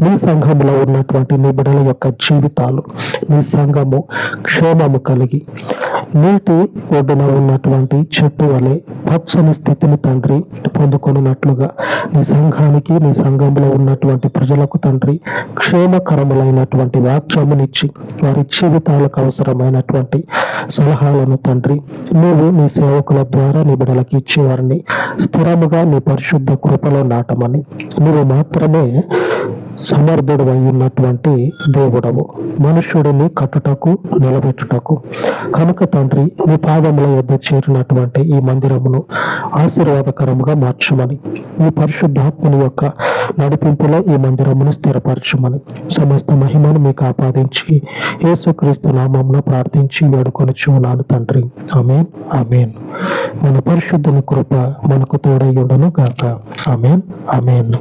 నీ సంఘములో ఉన్నటువంటి నీ బిడ్డల యొక్క జీవితాలు నీ సంఘము క్షేమము కలిగి నీటి ఒడ్డున ఉన్నటువంటి చెట్టు వలె పచ్చని స్థితిని తండ్రి పొందుకొనున్నట్లుగా నీ సంఘానికి నీ సంఘంలో ఉన్నటువంటి ప్రజలకు తండ్రి క్షేమకరములైనటువంటి వాక్యమునిచ్చి వారి జీవితాలకు అవసరమైనటువంటి సలహాలను తండ్రి నువ్వు నీ సేవకుల ద్వారా నీ బిడ్డలకు ఇచ్చేవారిని స్థిరముగా నీ పరిశుద్ధ కృపలో నాటమని నువ్వు మాత్రమే సమర్థుడు ఉన్నటువంటి దేవుడవు. మనుష్యుడిని కట్టుటకు నిలబెట్టుటకు. కనుక తండ్రి నీ పాదముల యొద్ద చేరినటువంటి ఈ మందిరమును ఆశీర్వాదకరముగా మార్చమని. ఈ పరిశుద్ధాత్మని యొక్క నడిపింపులో ఈ మందిరమును స్థిరపరచమని. సమస్త మహిమను మీకు ఆపాదించి యేసుక్రీస్తు నామమున ప్రార్థించి వేడుకొని చూనాను తండ్రి. Amen amen. మన పరిశుద్ధుని కృప మనకు తోడై గాక. Amen amen.